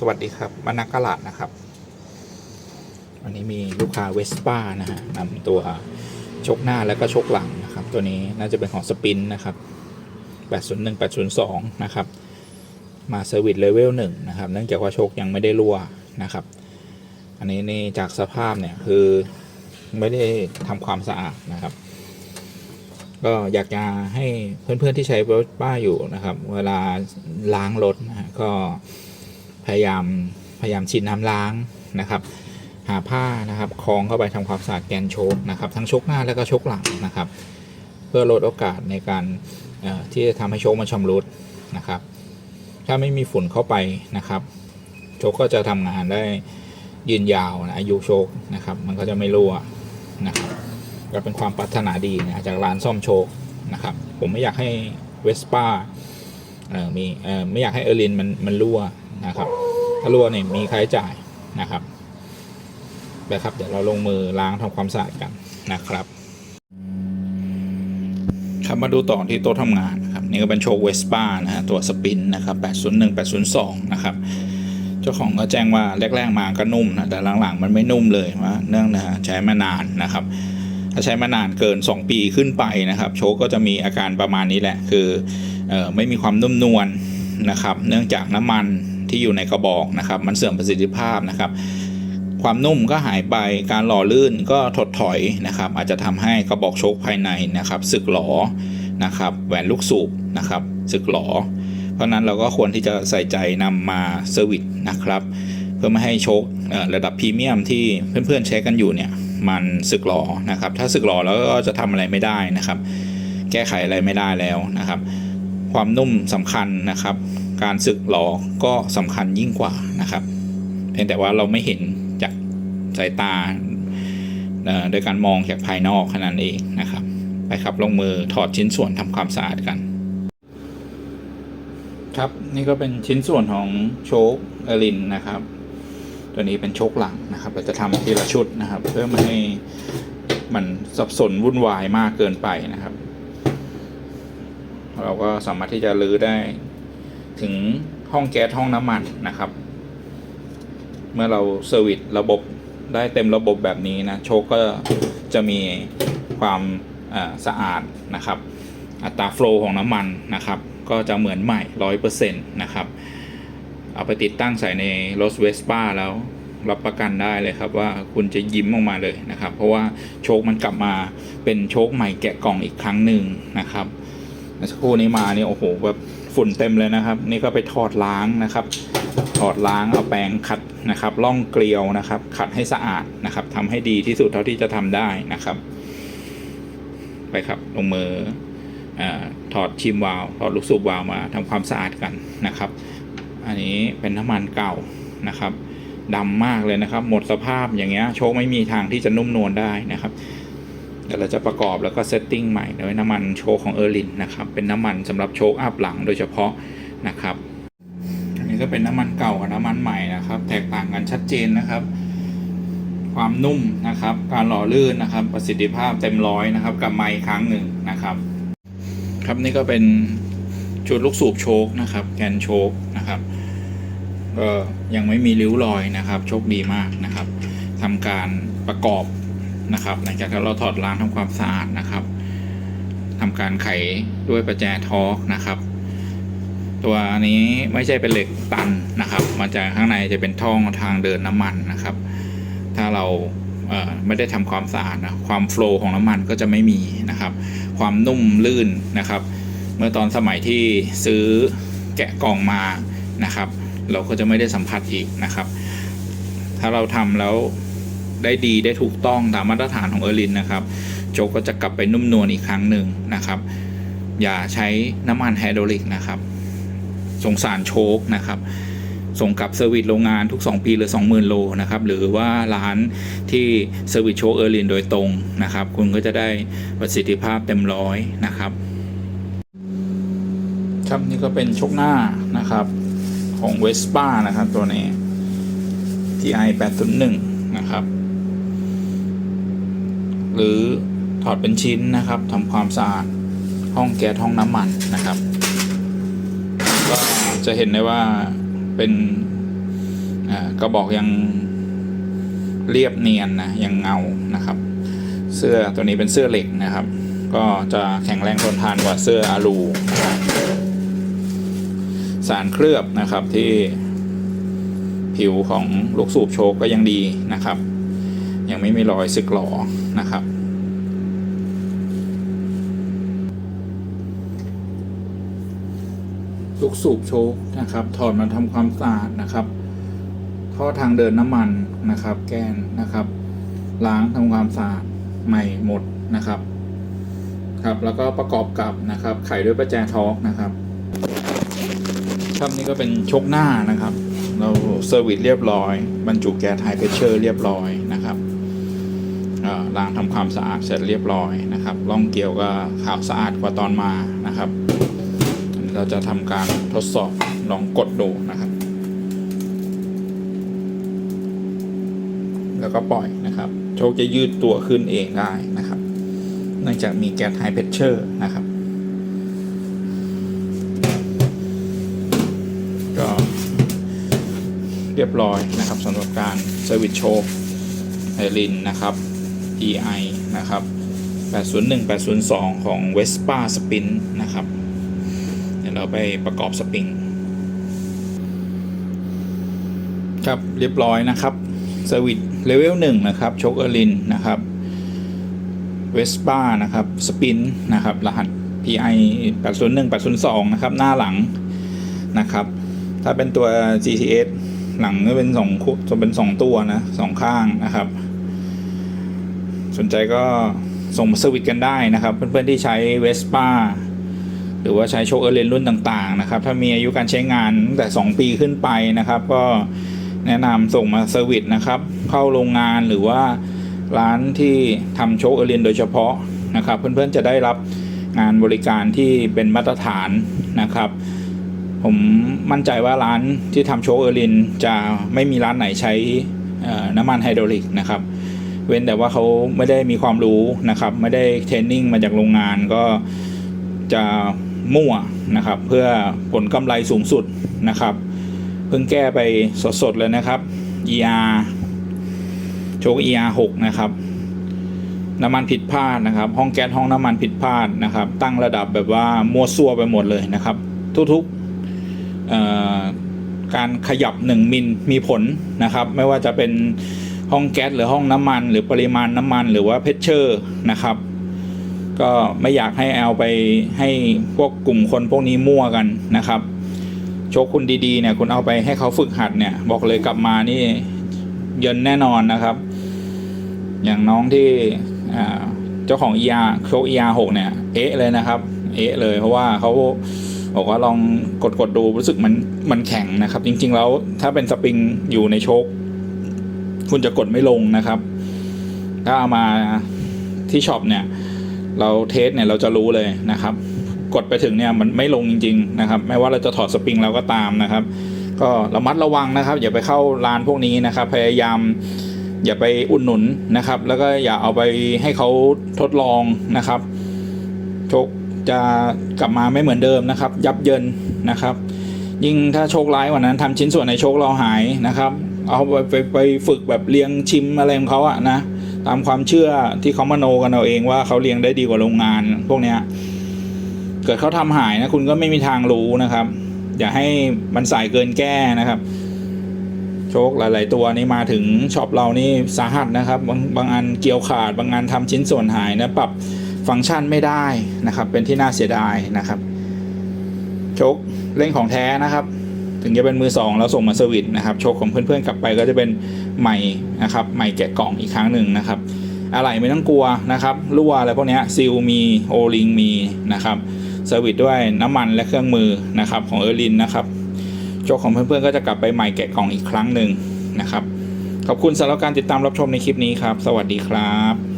สวัสดีครับมานักกะลาดนะครับวันนี้มีลูกค้าเวสป้านะฮะนำตัวชกหน้าแล้วก็ชกหลังนะครับ ตัวนี้น่าจะเป็นของสปินนะครับ 801 802 นะครับ มาเซอร์วิสเลเวล1นะครับ เนื่องจากว่าชคยังไม่ได้รั่วนะครับ อันนี้นี่จากสภาพเนี่ยคือไม่ได้ทำความสะอาดนะครับ ก็อยากจะให้เพื่อนๆที่ใช้รถป้าอยู่นะครับ เวลาล้างรถนะก็ พยายามพยายามฉีดน้ำล้างนะครับ หาผ้านะครับคล้องเข้าไปทำความสะอาดแกนโชคนะครับ ทั้งโชคหน้าแล้วก็โชคหลังนะครับ เพื่อลดโอกาสในการที่จะทำให้โชคมันชำรุดนะครับ ถ้าไม่มีฝุ่นเข้าไปนะครับ โชคก็จะทำงานได้ยืนยาวนะอายุโชคนะครับ มันก็จะไม่รั่วนะครับก็เป็นความปรารถนาดีนะจากร้านซ่อมโชคนะครับ ผมไม่อยากให้เวสป้าเออมีเออไม่อยากให้เออรินมันมันรั่ว นะครับถ้ารั่วเนี่ยมีค่าใช้จ่ายนะครับนะครับเดี๋ยวเราลงมือล้างทำความสะอาดกันนะครับครับมาดูต่อที่โต๊ะทำงานนะครับนี่ก็เป็นโชว์เวสป้านะฮะตัวสปินนะครับ801 802 นะครับ เจ้าของก็แจ้งว่าแรก ๆ มาก็นุ่มนะแต่หลังๆ มันไม่นุ่มเลยว่าเนื่องนะฮะใช้มานานนะครับ ถ้าใช้มานานเกิน 2 ปีขึ้นไปนะครับ โชคก็จะมีอาการประมาณนี้แหละ คือออไม่มีความนุ่มนวลนะครับ เนื่องจากน้ำมัน ที่อยู่ในกระบอกนะครับ มันเสื่อมประสิทธิภาพนะครับ ความนุ่มก็หายไปการหล่อลื่นก็ถดถอยนะครับ อาจจะทำให้กระบอกโชคภายในนะครับสึกหลอนะครับ แหวนลูกสูบนะครับสึกหลอ เพราะนั้นเราก็ควรที่จะใส่ใจนำมาเซอร์วิสนะครับ เพื่อไม่ให้โชคระดับพรีเมียมที่เพื่อนๆใช้กันอยู่เนี่ยมันสึกหรอนะครับ ถ้าสึกหรอแล้วก็จะทำอะไรไม่ได้นะครับ แก้ไขอะไรไม่ได้แล้วนะครับ ความนุ่มสำคัญนะครับ การสึกหรอก็สำคัญยิ่งกว่านะครับ เพียงแต่ว่าเราไม่เห็นจากสายตาโดยการมองจากภายนอกแค่นั้นเองนะครับ ไปครับลงมือถอดชิ้นส่วนทำความสะอาดกัน ครับนี่ก็เป็นชิ้นส่วนของโชคเอลินนะครับ ตัวนี้เป็นโชคหลังนะครับ เราจะทำทีละชุดนะครับ เพื่อไม่ให้มันสับสนวุ่นวายมากเกินไปนะครับ เราก็สามารถที่จะรื้อได้ ถึงห้องแก๊สห้องน้ำมันนะครับ เมื่อเราเซอร์วิสระบบได้เต็มระบบแบบนี้นะโชคก็จะมีความสะอาดนะครับ อัตราโฟล์ของน้ำมันนะครับ ก็จะเหมือนใหม่ร้อยเปอร์เซ็นต์นะครับ เอาไปติดตั้งใส่ในรถเวสป้าแล้วรับประกันได้เลยครับว่าคุณจะยิ้มออกมาเลยนะครับ เพราะว่าโชคมันกลับมาเป็นโชคใหม่แกะกล่องอีกครั้งหนึ่งนะครับเมื่อสักครู่นี้มาเนี่ยโอ้โหแบบ ฝุ่นเต็มเลยนะครับ นี่ก็ไปถอดล้างนะครับ ถอดล้างเอาแปรงขัดนะครับล่องเกลียวนะครับ ขัดให้สะอาดนะครับทำให้ดีที่สุดเท่าที่จะทำได้นะครับ ไปครับลงมืออาถอดชิมวาล์วถอดลูกสูบวาล์วมาทำความสะอาดกันนะครับ อันนี้เป็นน้ำมันเก่านะครับดำมากเลยนะครับ หมดสภาพอย่างเงี้ยโชคไม่มีทางที่จะนุ่มนวลได้นะครับ เดี๋ยวเราจะประกอบแล้วก็เซตติ้งใหม่โดยน้ำมันโชคของเออร์ลินนะครับ เป็นน้ำมันสำหรับโชคอัพหลังโดยเฉพาะนะครับ อันนี้ก็เป็นน้ำมันเก่ากับน้ำมันใหม่นะครับ แตกต่างกันชัดเจนนะครับ ความนุ่มนะครับ การหล่อลื่นนะครับ ประสิทธิภาพเต็มร้อยนะครับกับไมค์ครั้งหนึ่งนะครับ ครับนี่ก็เป็นชุดลูกสูบโชคนะครับ แกนโชคนะครับก็ยังไม่มีริ้วรอยนะครับ โชคดีมากนะครับทำการประกอบ นะครับ หลังจากที่เราถอดล้างทำความสะอาดนะครับทำการไขด้วยประแจทอร์กนะครับ ตัวนี้ไม่ใช่เป็นเหล็กตันนะครับ มันจะข้างในจะเป็นท่อทางเดินน้ำมันนะครับ ถ้าเราเไม่ได้ทำความสะอาดนะความโฟล์ของน้ำมันก็จะไม่มีนะครับ ความนุ่มลื่นนะครับ เมื่อตอนสมัยที่ซื้อแกะกล่องมานะครับ เราก็จะไม่ได้สัมผัสอีกนะครับ ถ้าเราทำแล้ว ได้ดีได้ถูกต้องตามมาตรฐานของเออร์ลินนะครับโจกก็จะกลับไปนุ่มนวลอีกครั้งหนึ่งนะครับ อย่าใช้น้ำมันไฮดรอลิกนะครับ สงสารโชคนะครับส่งกลับเซอร์วิสโรงงานทุก 2 ปีหรือ 20,000 โลนะครับ หรือว่าร้านที่เซอร์วิสโชคเออร์ลินโดยตรงนะครับ คุณก็จะได้ประสิทธิภาพเต็มร้อยนะครับ ครับนี่ก็เป็นชกหน้านะครับของเวสป้านะครับตัวนี้ TI 801 นะครับ หรือถอดเป็นชิ้นนะครับทำความสะอาดห้องแก๊สห้องน้ำมันนะครับ ก็จะเห็นได้ว่าเป็นอ่ากระบอกยังเรียบเนียนนะยังเงานะครับ เสื้อตัวนี้เป็นเสื้อเหล็กนะครับ ก็จะแข็งแรงทนทานกว่าเสื้ออะลูสารเคลือบนะครับที่ผิวของลูกสูบโชกก็ยังดีนะครับ ยังไม่มีรอยสึกหรอนะครับ ลูกสูบโชคนะครับ ถอดมาทำความสะอาดนะครับท่อทางเดินน้ำมันนะครับ แกนนะครับ ล้างทำความสะอาดใหม่หมดนะครับครับ แล้วก็ประกอบกับนะครับ ไขด้วยประแจทอกนะครับครับนี่ก็เป็นชกหน้านะครับ เราเซอร์วิสเรียบร้อย บรรจุแก๊สไฮเพรสเชอร์เรียบร้อยนะครับ ล้างทำความสะอาดเสร็จเรียบร้อยนะครับล่องเกลียวก็ขาวสะอาดกว่าตอนมานะครับเราจะทำการทดสอบลองกดดูนะครับ แล้วก็ปล่อยนะครับ โชคจะยืดตัวขึ้นเองได้นะครับ เนื่องจากมีแก๊สไฮเพรสเชอร์นะครับก็เรียบร้อยนะครับสำหรับการเซอร์วิสโชคไอรินนะครับ EI นะครับ 801 802 ของ Vespa Spin นะครับ เดี๋ยวเราไปประกอบสปริง ครับเรียบร้อยนะครับเซอร์วิสเลเวลหนึ่งนะครับโชคเอร์ลินนะครับเวสป้านะครับสปินนะครับรหัส PI 801 802นะครับหน้าหลังนะครับ ถ้าเป็นตัว GTS หลังก็เป็นสองคู่จะเป็นสองตัวนะสองข้างนะครับ สนใจก็ส่งมาเซอร์วิสกันได้นะครับ เพื่อนๆที่ใช้เวสป้าหรือว่าใช้โชคเออร์เลนรุ่นต่างๆนะครับ ถ้ามีอายุการใช้งานตั้งแต่ 2 ปีขึ้นไปนะครับ ก็แนะนำส่งมาเซอร์วิสนะครับ เข้าโรงงานหรือว่าร้านที่ทำโชคเออร์เลนโดยเฉพาะนะครับ เพื่อนๆจะได้รับงานบริการที่เป็นมาตรฐานนะครับ ผมมั่นใจว่าร้านที่ทำโชคเออร์ลินจะไม่มีร้านไหนใช้น้ำมันไฮดรอลิกนะครับ เว้นแต่ว่าเขาไม่ได้มีความรู้นะครับ ไม่ได้เทรนนิ่งมาจากโรงงานก็จะมั่วนะครับ เพื่อผลกำไรสูงสุดนะครับ เพิ่งแก้ไปสดๆเลยนะครับ ER โชค ER 6นะครับน้ำมันผิดพลาดนะครับ ห้องแก๊สห้องน้ำมันผิดพลาดนะครับ ตั้งระดับแบบว่ามั่วซั่วไปหมดเลยนะครับ ทุกๆการขยับ 1 มิลมีผลนะครับ ไม่ว่าจะเป็น ห้องแก๊สหรือห้องน้ำมัน หรือปริมาณน้ำมัน หรือว่าเพชเชอร์นะครับ ก็ไม่อยากให้เอาไปให้พวกกลุ่มคนพวกนี้มั่วกันนะครับโชคคุณดีๆเนี่ยคุณเอาไปให้เขาฝึกหัดเนี่ย บอกเลยกลับมานี่เยินแน่นอนนะครับ อย่างน้องที่เจ้าของ ER โชค ER 6เนี่ย เอ๊ะเลยนะครับ เอ๊ะเลยเพราะว่าเขาบอกว่าลองกดกดดูรู้สึกมันมันแข็งนะครับ จริง ๆ แล้วถ้าเป็นสปริงอยู่ในโชค คุณจะกดไม่ลงนะครับ ถ้าเอามาที่ช็อปเนี่ย เราเทสเนี่ยเราจะรู้เลยนะครับ กดไปถึงเนี่ยมันไม่ลงจริง ๆ นะครับ ไม่ว่าเราจะถอดสปริงเราก็ตามนะครับ ก็ระมัดระวังนะครับ อย่าไปเข้าร้านพวกนี้นะครับ พยายามอย่าไปอุดหนุนนะครับ แล้วก็อย่าเอาไปให้เขาทดลองนะครับโชคจะกลับมาไม่เหมือนเดิมนะครับ ยับเยินนะครับ ยิ่งถ้าโชคร้ายกว่านั้นทำชิ้นส่วนในโชคเราหายนะครับ เอาไปไปไปฝึกแบบเลี้ยงชิมอะไรของเขาอะนะตามความเชื่อที่เขามโนกันเอาเองว่าเขาเลี้ยงได้ดีกว่าโรงงาน พวกเนี้ยเกิดเขาทำหายนะคุณก็ไม่มีทางรู้นะครับ อย่าให้มันสายเกินแก้นะครับโชคหลาย ๆ ตัวนี่มาถึงช็อปเรานี่สาหัสนะครับบางบางอันเกี่ยวขาด บางอันทำชิ้นส่วนหายนะปรับฟังก์ชันไม่ได้นะครับ เป็นที่น่าเสียดายนะครับ โชคเล่นของแท้นะครับ ถึงจะเป็นมือสองแล้วส่งมาเซอร์วิสนะครับโชคของเพื่อนๆกลับไปก็จะเป็นใหม่นะครับใหม่แกะกล่องอีกครั้งหนึ่งนะครับอะไรไม่ต้องกลัวนะครับรั่วอะไรพวกนี้ซิลมีโอลิงมีนะครับเซอร์วิสด้วยน้ำมันและเครื่องมือนะครับของเออร์ลินนะครับโจกของเพื่อนๆก็จะกลับไปใหม่แกะกล่องอีกครั้งหนึ่งนะครับขอบคุณสำหรับการติดตามรับชมในคลิปนี้ครับ สวัสดีครับ